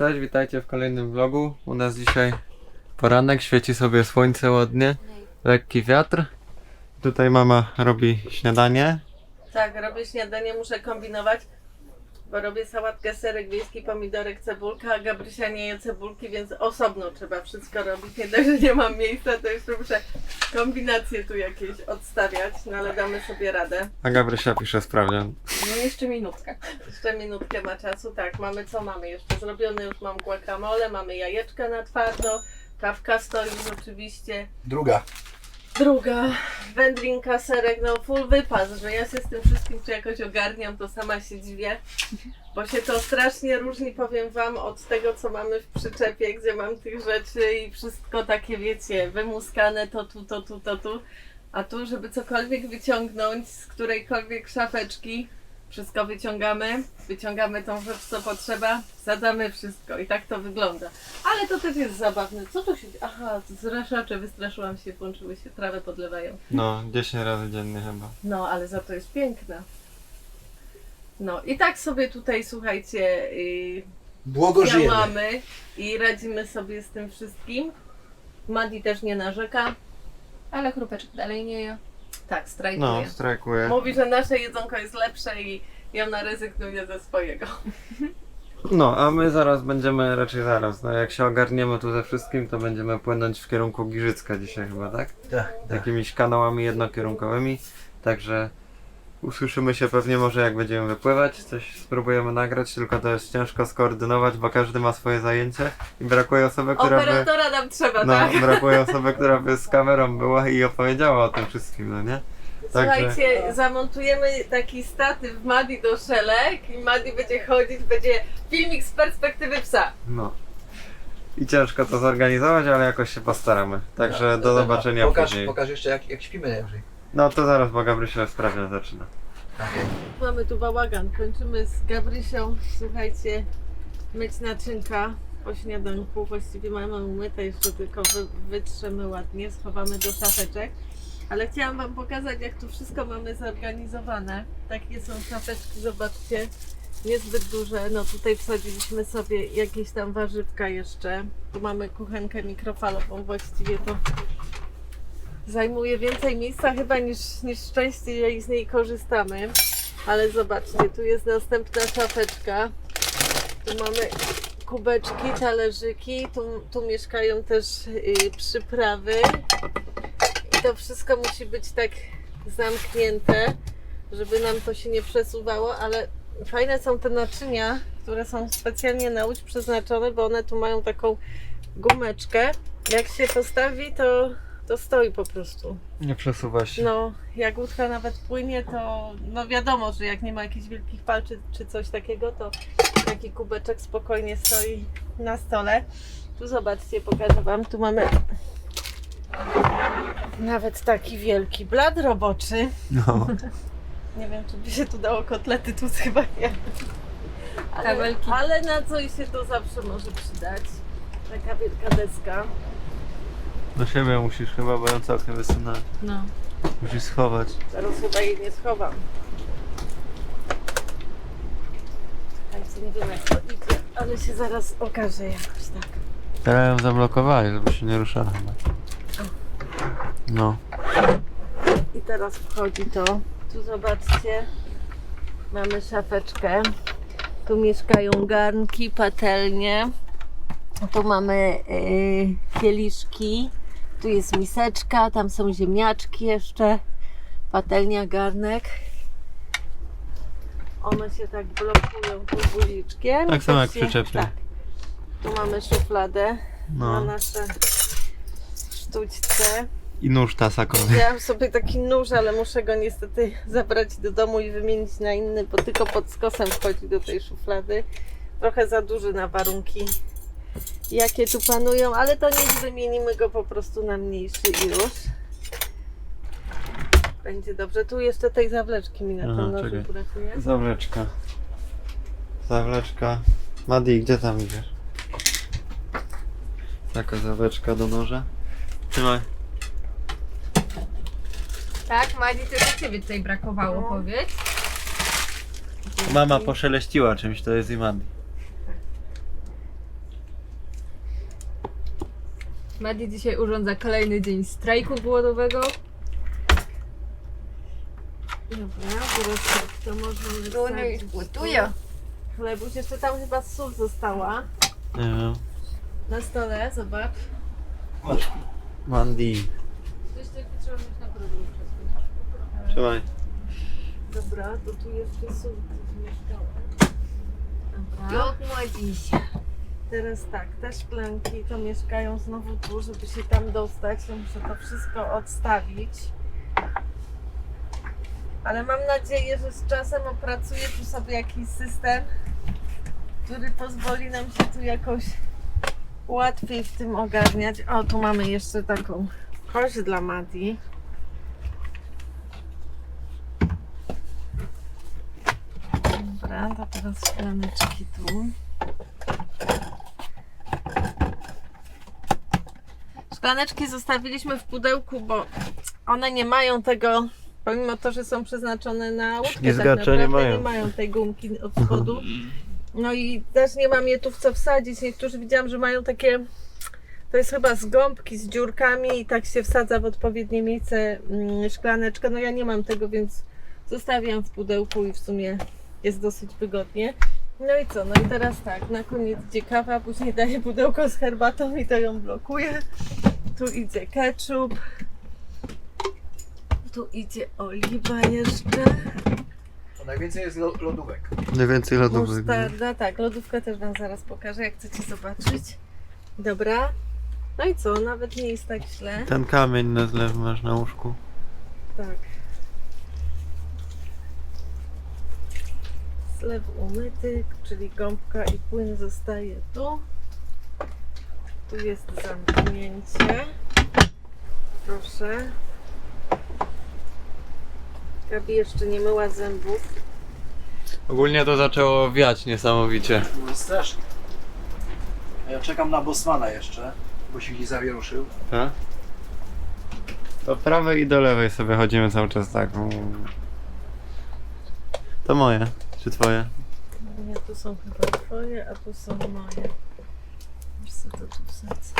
Cześć, witajcie w kolejnym vlogu. U nas dzisiaj poranek, świeci sobie słońce ładnie, lekki wiatr. Tutaj mama robi śniadanie. Tak, robię śniadanie, muszę kombinować, bo robię sałatkę, serek wiejski, pomidorek, cebulka, a Gabrysia nie je cebulki, więc osobno trzeba wszystko robić. Nie dość, że nie mam miejsca, to jeszcze muszę kombinacje tu jakieś odstawiać, no ale damy sobie radę. A Gabrysia pisze sprawdzian. No jeszcze minutkę. Jeszcze minutkę ma czasu, tak, mamy co mamy jeszcze zrobione, już mam guacamole, mamy jajeczka na twardo, kawka stoi oczywiście. Druga. Druga, wędlinka, serek, no full wypas, że ja się z tym wszystkim tu jakoś ogarniam, to sama się dziwię, bo się to strasznie różni, powiem Wam, od tego, co mamy w przyczepie, gdzie mam tych rzeczy i wszystko takie, wiecie, wymuskane, to tu, to tu, to tu, a tu, żeby cokolwiek wyciągnąć z którejkolwiek szafeczki, wszystko wyciągamy, wyciągamy tą rzecz, co potrzeba, zadamy wszystko i tak to wygląda. Ale to też jest zabawne. Co tu się dzieje? Aha, zraszacze, wystraszyłam się, włączyły się, trawę podlewają. No, 10 razy dziennie chyba. No, ale za to jest piękna. No i tak sobie tutaj, słuchajcie, yy, Długo żyjemy. działamy i radzimy sobie z tym wszystkim. Madi też nie narzeka. Ale chrupeczek dalej nie je. Tak, strajkuje. No, strajkuje. Mówi, że nasze jedzonko jest lepsze i i ona rezygnuje ze swojego. No, a my zaraz będziemy, raczej zaraz, no jak się ogarniemy tu ze wszystkim, to będziemy płynąć w kierunku Giżycka dzisiaj chyba, tak? Tak, tak. Jakimiś kanałami jednokierunkowymi, także usłyszymy się pewnie może jak będziemy wypływać, coś spróbujemy nagrać, tylko to jest ciężko skoordynować, bo każdy ma swoje zajęcie i brakuje osoby, która by... Operatora nam trzeba, No, tak? brakuje osoby, która by z kamerą była i opowiedziała o tym wszystkim, no nie? Słuchajcie, zamontujemy taki statyw Madi do szelek i Madi będzie chodzić, będzie filmik z perspektywy psa. No. I ciężko to zorganizować, ale jakoś się postaramy. Także do zobaczenia pokaż, później. Pokaż jeszcze jak, jak śpimy najwyżej. No to zaraz, bo Gabrysia sprawia zaczyna. Mamy tu bałagan. Kończymy z Gabrysią, słuchajcie, myć naczynka po śniadanku. Właściwie mamy umyte, jeszcze tylko wy, wytrzemy ładnie, schowamy do szafeczek. Ale chciałam Wam pokazać, jak tu wszystko mamy zorganizowane. Takie są szafeczki, zobaczcie. Niezbyt duże. No tutaj wsadziliśmy sobie jakieś tam warzywka jeszcze. Tu mamy kuchenkę mikrofalową. Właściwie to zajmuje więcej miejsca chyba niż, niż częściej z niej korzystamy. Ale zobaczcie, tu jest następna szafeczka. Tu mamy kubeczki, talerzyki. Tu, tu mieszkają też y, przyprawy. I to wszystko musi być tak zamknięte, żeby nam to się nie przesuwało, ale fajne są te naczynia, które są specjalnie na łódź przeznaczone, bo one tu mają taką gumeczkę. Jak się postawi, to, to stoi po prostu. Nie przesuwa się. No, jak łódka nawet płynie, to no wiadomo, że jak nie ma jakichś wielkich fal czy, czy coś takiego, to taki kubeczek spokojnie stoi na stole. Tu zobaczcie, pokażę Wam, tu mamy nawet taki wielki blad roboczy. No. Nie wiem, czy by się tu dało kotlety, tu chyba nie. Ale, Kabelki. ale na coś się to zawsze może przydać. Taka wielka deska. Do siebie musisz chyba, bo ją całkiem wysunąć. No. Musisz schować. Teraz chyba jej nie schowam. Słuchajcie, nie wiem jak to idzie, ale się zaraz okaże jakoś tak. Teraz ją zablokowali, żeby się nie ruszała chyba. No. I teraz wchodzi to. Tu zobaczcie, mamy szafeczkę. Tu mieszkają garnki, patelnie. Tu mamy yy, kieliszki. Tu jest miseczka, tam są ziemniaczki jeszcze. Patelnia, garnek. One się tak blokują tu guziczkiem. Tak samo jak w przyczepie. Tak. Tu mamy szufladę na No. nasze sztućce. I nóż tasakowy. Wzięłam sobie taki nóż, ale muszę go niestety zabrać do domu i wymienić na inny, bo tylko pod skosem wchodzi do tej szuflady. Trochę za duży na warunki, jakie tu panują, ale to nic, wymienimy go po prostu na mniejszy i już. Będzie dobrze. Tu jeszcze tej zawleczki mi na Aha, tym nożu czekaj. brakuje. Zawleczka. Zawleczka. Madi, gdzie tam idziesz? Taka zawleczka do noża. Trzymaj. Tak, Madzi, tylko ciebie tutaj brakowało, No. powiedz. Mama poszeleściła czymś, to jest i Madi. Madi dzisiaj urządza kolejny dzień strajku głodowego. Dobra, teraz tak, to można Ona już wysadzić gotuje. tu. Chlebuś, jeszcze tam chyba sól została Nie wiem. na stole, zobacz. Mandy. Coś takiego trzeba mieć na progu wcześniej. Trzymaj. Dobra, to tu jeszcze sól zmieszkała. Dobra. Jak Madzisia. Teraz tak, te szklanki to mieszkają znowu tu, żeby się tam dostać, to muszę to wszystko odstawić. Ale mam nadzieję, że z czasem opracuję tu sobie jakiś system, który pozwoli nam się tu jakoś łatwiej w tym ogarniać. O, tu mamy jeszcze taką kość dla Madi. Dobra, to teraz szklaneczki tu. Szklaneczki zostawiliśmy w pudełku, bo one nie mają tego, pomimo to, że są przeznaczone na łódkę, tak Ślizgacze naprawdę nie mają. nie mają tej gumki od spodu. No i też nie mam je tu w co wsadzić. Niektórzy widziałam, że mają takie, to jest chyba z gąbki, z dziurkami i tak się wsadza w odpowiednie miejsce mm, szklaneczkę. No ja nie mam tego, więc zostawiam w pudełku i w sumie jest dosyć wygodnie. No i co? No i teraz tak, na koniec idzie kawa, później daję pudełko z herbatą i to ją blokuje. Tu idzie ketchup. Tu idzie oliwa jeszcze. To najwięcej jest lo- lodówek. Najwięcej lodówek. Musztarda, tak, lodówkę też Wam zaraz pokażę, jak chcecie zobaczyć. Dobra. No i co, nawet nie jest tak źle. Ten kamień na zlew masz na łóżku. Tak. Zlew umyty, czyli gąbka i płyn zostaje tu. Tu jest zamknięcie. Proszę. Gabi jeszcze nie myła zębów. Ogólnie to zaczęło wiać niesamowicie. No strasznie. A ja czekam na Bosmana jeszcze, bo się gdzieś zawieruszył. Tak? Do prawej i do lewej sobie chodzimy cały czas tak. To moje, czy twoje? Nie, tu są chyba twoje, a tu są moje. Wiesz co to tu wsadzę?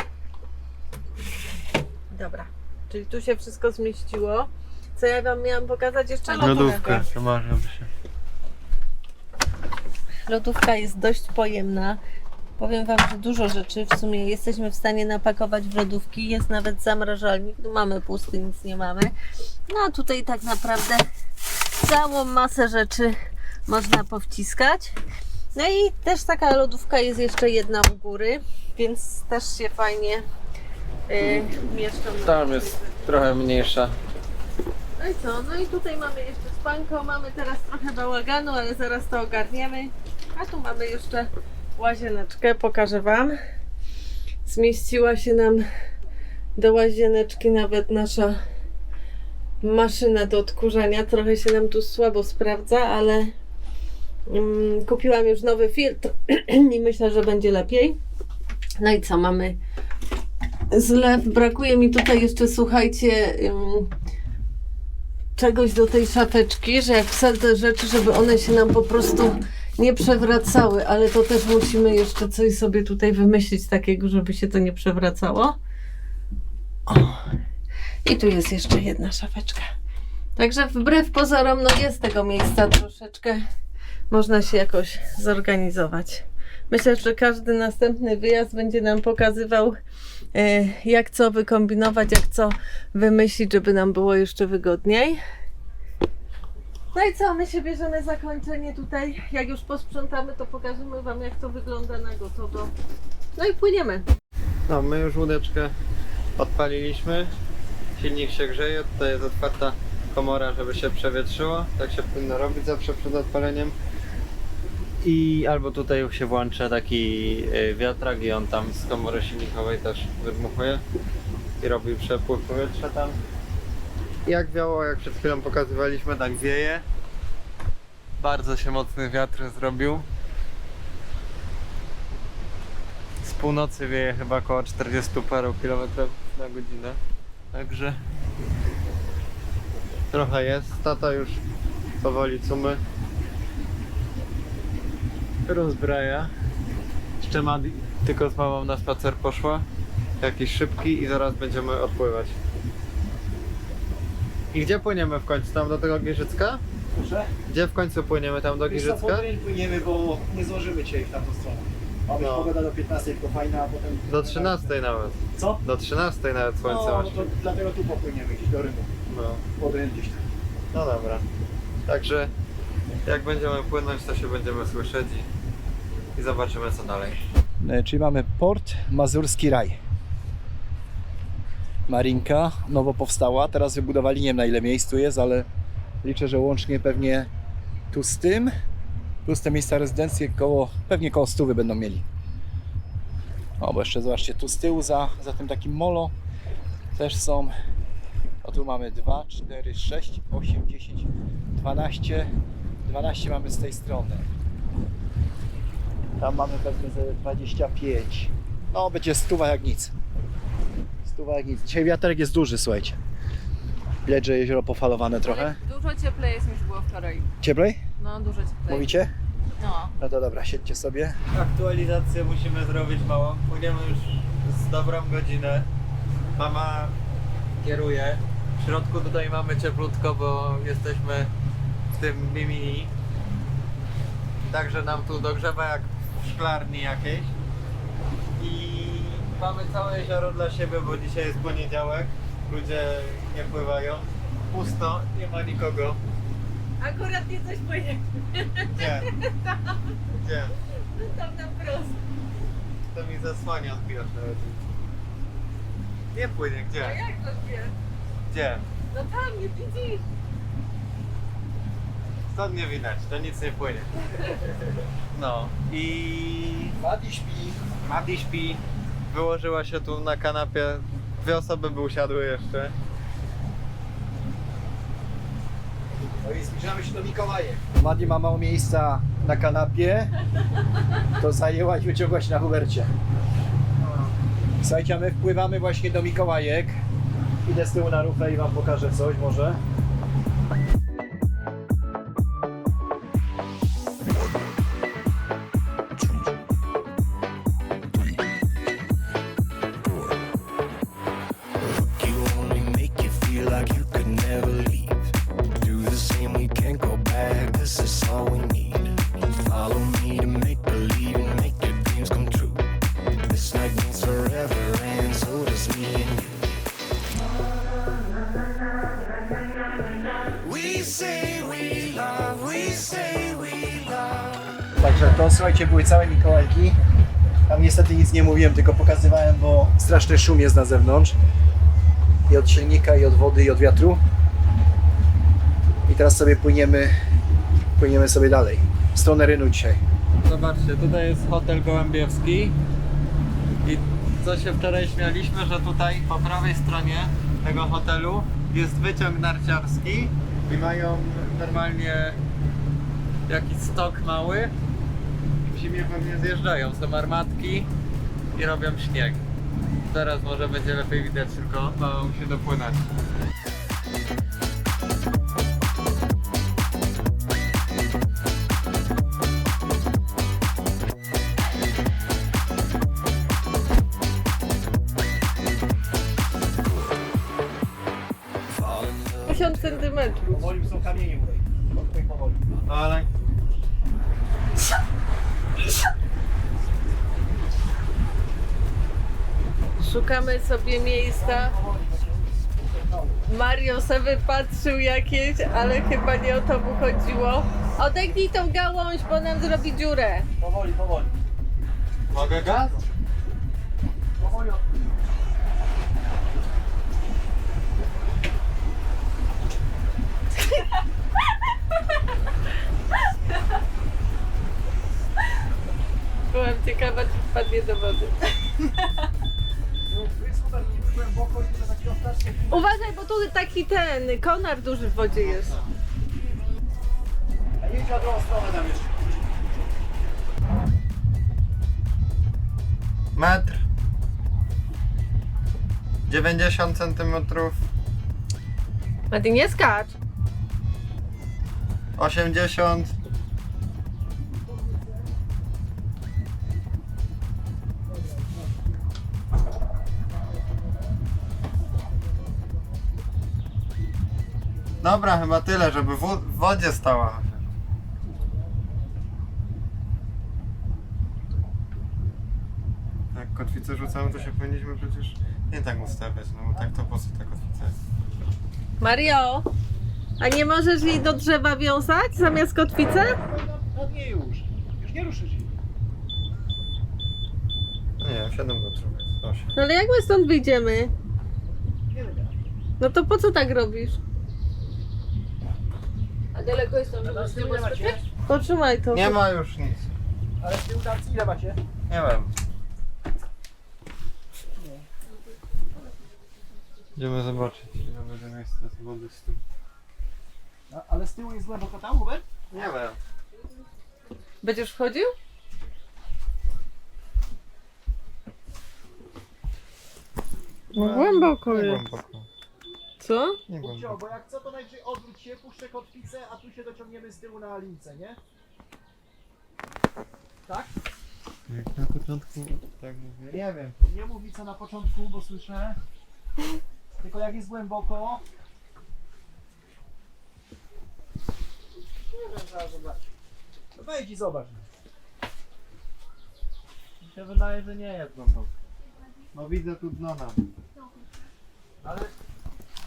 Dobra, czyli tu się wszystko zmieściło. Co ja wam miałam pokazać jeszcze? Lodówkę, to by się. Lodówka jest dość pojemna. Powiem Wam, że dużo rzeczy w sumie jesteśmy w stanie napakować w lodówki. Jest nawet zamrażalnik. Tu mamy pusty, nic nie mamy. No a tutaj tak naprawdę całą masę rzeczy można powciskać. No i też taka lodówka jest jeszcze jedna u góry, więc też się fajnie yy, mieszczą. Tam jest trochę mniejsza. No i co? No i tutaj mamy jeszcze spanko, mamy teraz trochę bałaganu, ale zaraz to ogarniemy. A tu mamy jeszcze łazieneczkę, pokażę Wam. Zmieściła się nam do łazieneczki nawet nasza maszyna do odkurzania. Trochę się nam tu słabo sprawdza, ale kupiłam już nowy filtr i myślę, że będzie lepiej. No i co, mamy zlew. Brakuje mi tutaj jeszcze, słuchajcie, ym, czegoś do tej szafeczki, że jak wsadzę rzeczy, żeby one się nam po prostu nie przewracały, ale to też musimy jeszcze coś sobie tutaj wymyślić takiego, żeby się to nie przewracało. O. I tu jest jeszcze jedna szafeczka. Także wbrew pozorom, no jest tego miejsca troszeczkę. Można się jakoś zorganizować. Myślę, że każdy następny wyjazd będzie nam pokazywał, e, jak co wykombinować, jak co wymyślić, żeby nam było jeszcze wygodniej. No i co, my się bierzemy zakończenie tutaj. Jak już posprzątamy, to pokażemy Wam, jak to wygląda na gotowo. No i płyniemy. No, my już łódeczkę odpaliliśmy. Silnik się grzeje, tutaj jest otwarta komora, żeby się przewietrzyło. Tak się powinno robić zawsze przed odpaleniem. I albo tutaj się włącza taki y, wiatrak i on tam z komory silnikowej też wydmuchuje i robi przepływ powietrza tam. Jak wiało, jak przed chwilą pokazywaliśmy, tak wieje. Bardzo się mocny wiatr zrobił. Z północy wieje chyba około 40 paru kilometrów na godzinę. Także trochę jest. Tata już powoli cumy. Rozbraja. Jeszcze Madi tylko z mamą na spacer poszła. jakiś szybki i zaraz będziemy odpływać. I gdzie płyniemy w końcu? Tam do tego Giżycka? Proszę? Gdzie w końcu płyniemy? Tam do Wiesz co, Giżycka? płyniemy, bo nie zdążymy dzisiaj w tamtą stronę. Ma być No. pogoda do 15, tylko fajna, a potem... Do 13 nawet. Co? Do 13 nawet słońce No, ma no to dlatego tu popłyniemy gdzieś do Rymu. No. Pod Rym gdzieś tam. no dobra. Także jak będziemy płynąć, to się będziemy słyszeć i, i zobaczymy co dalej. E, Czyli mamy port Mazurski Raj. Marinka nowo powstała, teraz wybudowali, nie wiem na ile miejsc tu jest, ale liczę, że łącznie pewnie tu z tym, plus te miejsca rezydencje koło, pewnie koło stówy będą mieli. O, bo jeszcze zobaczcie, tu z tyłu za, za tym takim molo też są, o tu mamy 2, 4, 6, 8, 10, 12, 12 mamy z tej strony. Tam mamy pewnie ze 25. No, będzie stuwa jak nic. Stuwa jak nic. Dzisiaj wiaterek jest duży, słuchajcie. Widać, że jezioro pofalowane trochę. Dużo cieplej jest niż było wczoraj. Cieplej? No, dużo cieplej. Mówicie? No. No to dobra, siedźcie sobie. Aktualizację musimy zrobić małą. Płyniemy już z dobrą godzinę. Mama kieruje. W środku tutaj mamy cieplutko, bo jesteśmy tym mini. Także nam tu dogrzewa jak w szklarni jakiejś. I mamy całe jezioro dla siebie, bo dzisiaj jest poniedziałek. Ludzie nie pływają. Pusto, nie ma nikogo. Akurat nie coś płynie. Gdzie? Gdzie? Tam na prosto. To mi zasłania od nawet. Nie płynie, A gdzie? jak to wie? Gdzie? No tam, nie widzisz? Stąd nie widać, to nic nie płynie. No i Madi śpi. Madi śpi, wyłożyła się tu na kanapie. Dwie osoby by usiadły jeszcze. No i zbliżamy się do Mikołajek. Madi ma mało miejsca na kanapie. To zajęła i wyciągła się na Hubercie. Słuchajcie, a my wpływamy właśnie do Mikołajek. Idę z tyłu na rufę i wam pokażę coś może. Całe Mikołajki. Tam niestety nic nie mówiłem, tylko pokazywałem, bo straszny szum jest na zewnątrz. I od silnika, i od wody, i od wiatru. I teraz sobie płyniemy, płyniemy sobie dalej. W stronę Rynu dzisiaj. Zobaczcie, tutaj jest hotel Gołębiewski. I co się wczoraj śmialiśmy, że tutaj po prawej stronie tego hotelu jest wyciąg narciarski i mają normalnie jakiś stok mały. Zimie pewnie zjeżdżają, są armatki i robią śnieg. Teraz może będzie lepiej widać, tylko mama musi dopłynąć. Fall in love. 50 centymetrów. Powoli są kamienie tutaj. Odpłyń powoli. No ale Szukamy sobie miejsca. Mario sobie wypatrzył jakieś, ale chyba nie o to mu chodziło. Odegnij tą gałąź, bo nam zrobi dziurę. Powoli, powoli. mogę gaz? Powoli. Byłam ciekawa, czy wpadnie do wody. głęboko i. Uważaj, bo tu taki ten konar duży w wodzie jest. A jedź na drugą stronę tam jeszcze. Metr 90 centymetrów Mati, nie skacz. 80 Dobra, chyba tyle, żeby w wodzie stała. Jak kotwicę rzucamy, to się powinniśmy przecież nie tak ustawiać, no bo tak to po co ta kotwica jest? Mario, a nie możesz jej do drzewa wiązać zamiast kotwicy? No nie już. Już nie ruszysz jej. No nie, 7 metrów jest, 8. No ale jak my stąd wyjdziemy? Nie wiem. No to po co tak robisz? A daleko jest tam, Ale z tyłu ile macie? Potrzymaj to. Nie ma już nic. Ale z tyłu tam ile macie? Nie wiem. Idziemy zobaczyć, ile będzie miejsca z wody z tym. A, ale z tyłu jest głęboko tam, Hubert? Nie wiem. Będziesz wchodził? No głęboko Nie jest. głęboko. Co? Nie głęboko. bo jak co to najwyżej odwróć się, puszczę kotwicę, a tu się dociągniemy z tyłu na lince, nie? Tak? Jak na początku tak mówię. Nie wiem. Nie mówi co na początku, bo słyszę. Tylko jak jest głęboko. Nie wiem, zaraz zobacz. No wejdź i zobacz. Mi się wydaje, że nie jest głęboko. No widzę tu dno nam. Ale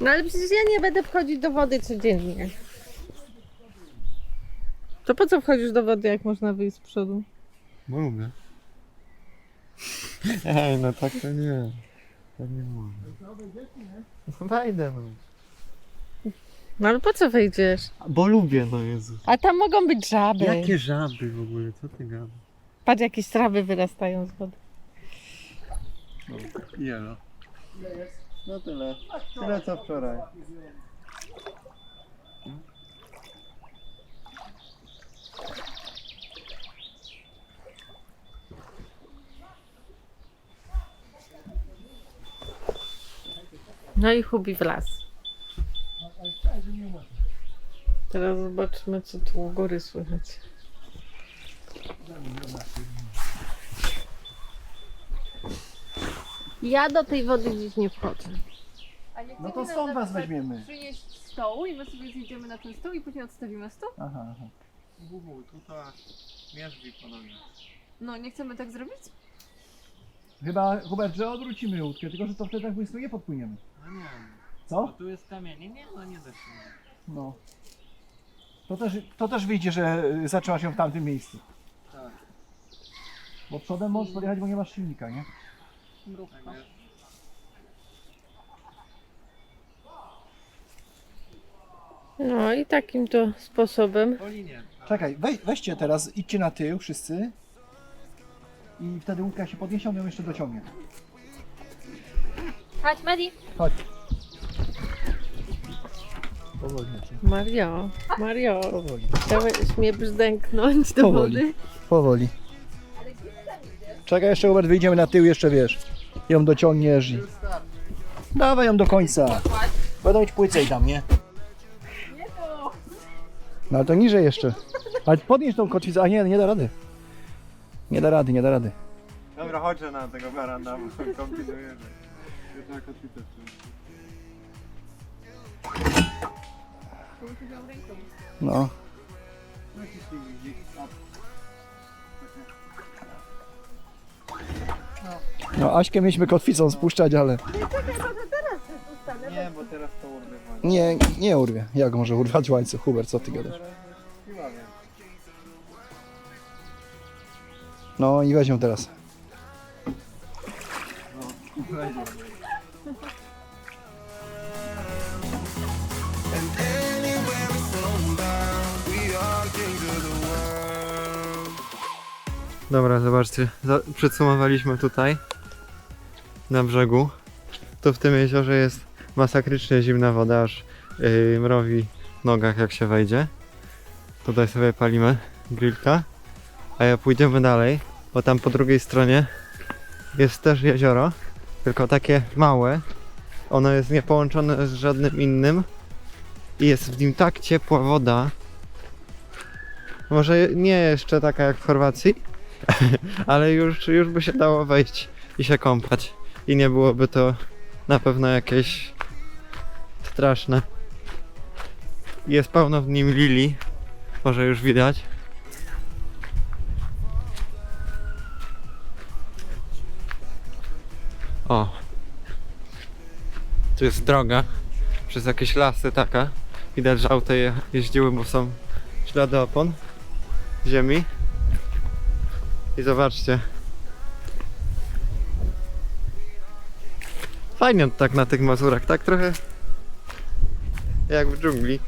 No ale przecież ja nie będę wchodzić do wody codziennie. To po co wchodzisz do wody, jak można wyjść z przodu? Bo lubię. Ej, no tak to nie. Tak nie można. No wejdę no. No ale po co wejdziesz? Bo lubię, no Jezus. A tam mogą być żaby. Jakie żaby w ogóle, co ty gadasz? Patrz, jakieś trawy wyrastają z wody. Jelo. No tyle. Tyle co wczoraj. No i Hubi w las. Teraz zobaczymy, co tu u góry słychać. Ja do tej wody dziś nie wchodzę. A nie No chcemy to nam stąd na was przykład weźmiemy. Przynieść stołu i my sobie zjedziemy na ten stół i później odstawimy stół? Aha, aha. Bubu, tutaj mierzwi podobnie. No, nie chcemy tak zrobić? Chyba, Hubert, że odwrócimy łódkę, tylko że to wtedy jak błysnuje podpłyniemy. No nie, Co? tu jest kamienie, nie, no nie da się. No. To też, to też wyjdzie, że y, zaczęła się w tamtym miejscu. Tak. Bo przodem możesz podjechać, bo nie masz silnika, nie? Mrówka. No i takim to sposobem. Czekaj, wej, weźcie teraz, idźcie na tył wszyscy. I wtedy łódka się podniesie, on ją jeszcze dociągnie. Chodź, Medi. Chodź. Powoli. Mario, Mario, Powoli. chciałeś mnie brzdęknąć do Powoli. wody? Powoli. Czekaj, jeszcze Hubert, wyjdziemy na tył, jeszcze wiesz. Ją dociągniesz i... Dawaj ją do końca. Będą mieć płycej tam, nie? No ale to niżej jeszcze. Ale podnieś tą kotwicę, a nie, nie da rady. Nie da rady, nie da rady. Dobra, chodźcie na tego barana, bo kombinuję, że jedna kotwica No. No, Aśkę mieliśmy kotwicą spuszczać, ale Nie, bo teraz to urwie nie, nie urwie. Jak może urwać łańcuch? Hubert, co ty gadasz? Siła. No i weź ją teraz. Dobra, zobaczcie, za- przedsumowaliśmy tutaj na brzegu. To w tym jeziorze jest masakrycznie zimna woda, aż yy, mrowi w nogach jak się wejdzie. Tutaj sobie palimy grillka, a ja pójdziemy dalej, bo tam po drugiej stronie jest też jezioro, tylko takie małe. Ono jest niepołączone z żadnym innym i jest w nim tak ciepła woda. Może nie jeszcze taka jak w Chorwacji, ale już, już by się dało wejść i się kąpać. I nie byłoby to na pewno jakieś straszne. Jest pełno w nim lilii. Może już widać. O. Tu jest droga przez jakieś lasy taka. Widać, że auta je jeździły, bo są ślady opon ziemi. I zobaczcie. Fajnie tak na tych Mazurach, tak trochę jak w dżungli.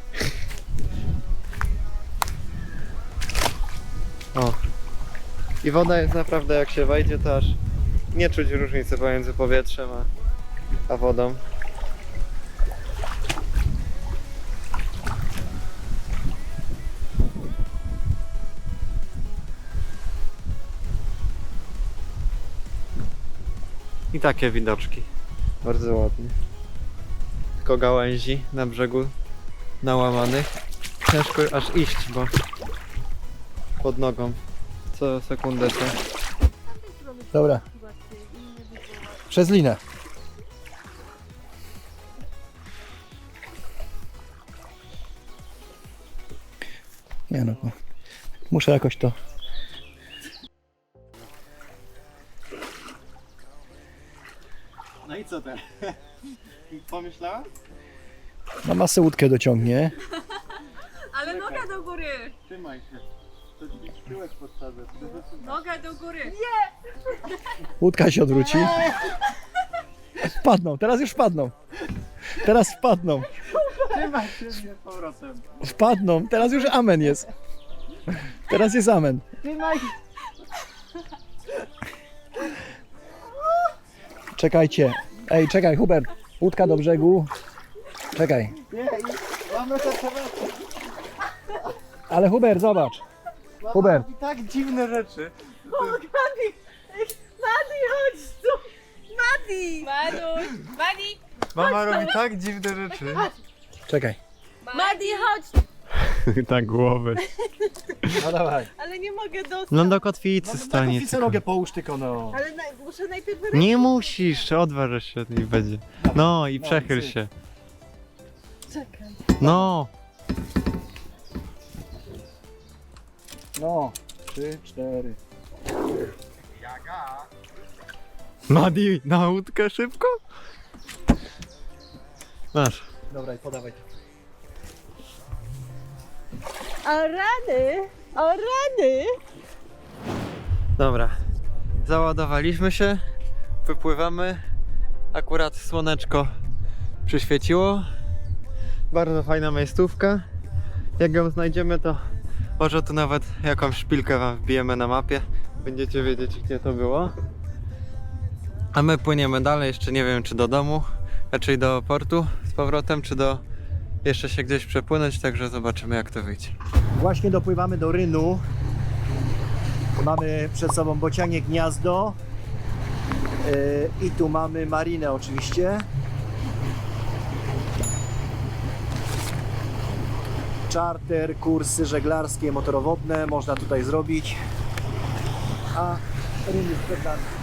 O. I woda jest naprawdę, jak się wejdzie, to aż nie czuć różnicy pomiędzy powietrzem a, a wodą. I takie widoczki. Bardzo ładnie. Tylko gałęzi na brzegu nałamanych. Ciężko aż iść, bo pod nogą co sekundę to. Dobra. Przez linę. Nie no, muszę jakoś to. Co teraz? Pomyślała? Na masę łódkę dociągnie. Ale noga do góry! Trzymaj się. To ci tyłek podsadzę. Noga do góry! Łódka się odwróci. Wpadną, teraz już wpadną. Teraz wpadną. Trzymaj się z powrotem. Wpadną, teraz już amen jest. Teraz jest amen. Trzymaj się. Czekajcie. Ej, czekaj, Hubert. Łódka do brzegu. Czekaj. Nie, mamy to. Ale Hubert, zobacz. Hubert. I tak dziwne rzeczy. Madi! Madi, chodź tu! Madi! Maduś! Madi! Mama robi tak dziwne rzeczy. Czekaj. Madi, chodź! tak głowy. No dawaj. Ale nie mogę dostać. No do kotwicy stanie. Kotwicę nogę połóż tylko no. Ale naj, muszę najpierw Nie musisz, odważ się i będzie. No i No, przechyl cyk. się. Czekaj. No. No. Trzy, cztery. Madi, na łódkę szybko? Masz. Dobra i podawaj. O rany! O rany! Dobra. Załadowaliśmy się. Wypływamy. Akurat słoneczko przyświeciło. Bardzo fajna miejscówka. Jak ją znajdziemy, to może tu nawet jakąś szpilkę wam wbijemy na mapie. Będziecie wiedzieć, gdzie to było. A my płyniemy dalej. Jeszcze nie wiem, czy do domu, raczej do portu z powrotem, czy do jeszcze się gdzieś przepłynąć. Także zobaczymy, jak to wyjdzie. Właśnie dopływamy do Rynu. Mamy przed sobą bocianie gniazdo. Yy, I tu mamy marinę oczywiście. Charter, kursy żeglarskie, motorowodne można tutaj zrobić. A Ryn jest przed nami.